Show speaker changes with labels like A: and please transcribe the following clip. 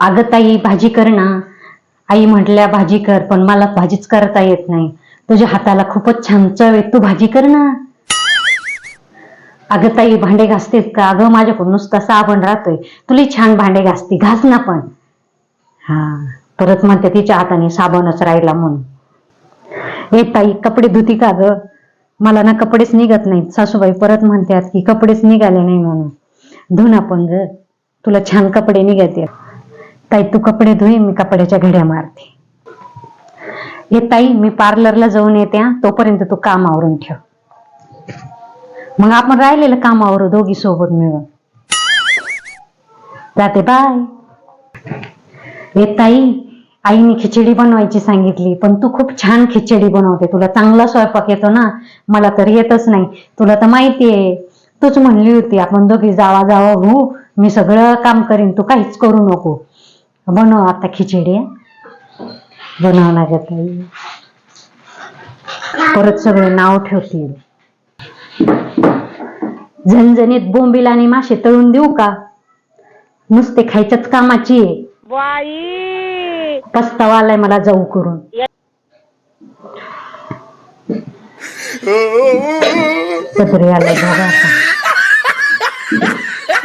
A: अगं ताई भाजी कर ना. आई म्हटल्या भाजी कर पण मला भाजीच करता येत नाही. तुझ्या हाताला खूपच छान चव आहे. तू भाजी कर ना. अगं ताई भांडे घासतेस का? अगं माझ्याकडून नुसता साबण राहतोय. तुला छान भांडे घासते. घास ना पण. हा. परत म्हणते तिच्या हाताने साबणच राहिला म्हणून. ए ताई कपडे धुती का ग? मला ना कपडेच निघत नाहीत. सासूबाई परत म्हणतात की कपडेच निघाले नाही म्हणून. धु ना पण ग. तुला छान कपडे निघते ताई तू कपडे धुई मी कपड्याच्या घड्या मारते. हे ताई मी पार्लरला जाऊन येते हा. तोपर्यंत तू काम आवरून ठेव. मग आपण राहिलेलं काम आवरू दोघी सोबत मिळून. जाते बाय हे ताई आईने खिचडी बनवायची सांगितली पण तू खूप छान खिचडी बनवते. तुला चांगला स्वयंपाक येतो ना? मला तर येतच नाही. तुला तर माहिती आहे. तूच म्हणली होती आपण दोघी जावा जावा हो मी सगळं काम करीन. तू काहीच करू नको. बनव आता खिचडी? बनव ना ग ताई. परत सगळे नाव ठेवतील. झणझणीत बोंबील आणि मासे तळून देऊ का? नुसते खायच्याच कामाची. पस्तावा आलाय मला जाऊ करून. आलाय बघा आता.